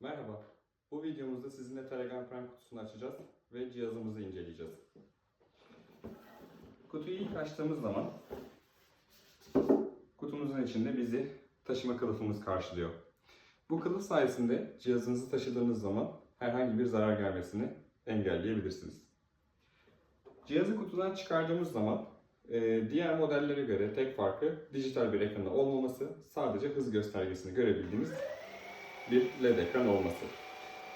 Merhaba. Bu videomuzda sizinle Telegram Prime kutusunu açacağız ve cihazımızı inceleyeceğiz. Kutuyu ilk açtığımız zaman kutumuzun içinde bizi taşıma kılıfımız karşılıyor. Bu kılıf sayesinde cihazınızı taşıdığınız zaman herhangi bir zarar gelmesini engelleyebilirsiniz. Cihazı kutudan çıkardığımız zaman e, diğer modellere göre tek farkı dijital bir ekranı olmaması, sadece hız göstergesini görebildiğimiz bir LED ekran olması.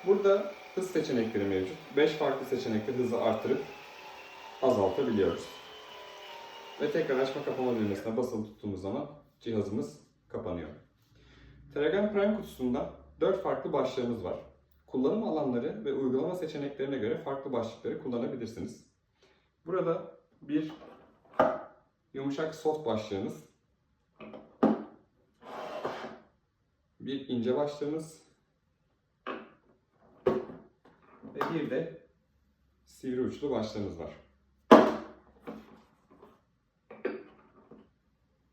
Burada hız seçenekleri mevcut. 5 farklı seçenekte hızı artırıp azaltabiliyoruz. Ve tekrar açma kapama düğmesine basılı tuttuğumuz zaman cihazımız kapanıyor. Telegram Prime kutusunda 4 farklı başlığımız var. Kullanım alanları ve uygulama seçeneklerine göre farklı başlıkları kullanabilirsiniz. Burada bir yumuşak soft başlığımız, bir ince başlığımız ve bir de sivri uçlu başlığımız var.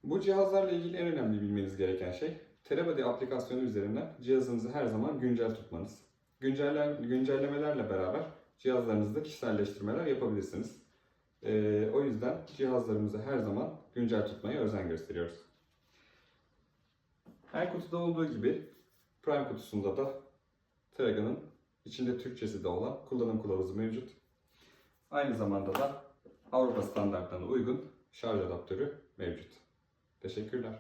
Bu cihazlarla ilgili en önemli bilmeniz gereken şey Terebody aplikasyonu üzerinden cihazınızı her zaman güncel tutmanız. Günceller, güncellemelerle beraber cihazlarınızda kişiselleştirmeler yapabilirsiniz. Ee, o yüzden cihazlarımızı her zaman güncel tutmaya özen gösteriyoruz. Her kutuda olduğu gibi Prime kutusunda da Teraga'nın içinde Türkçesi de olan kullanım kılavuzu mevcut. Aynı zamanda da Avrupa standartlarına uygun şarj adaptörü mevcut. Teşekkürler.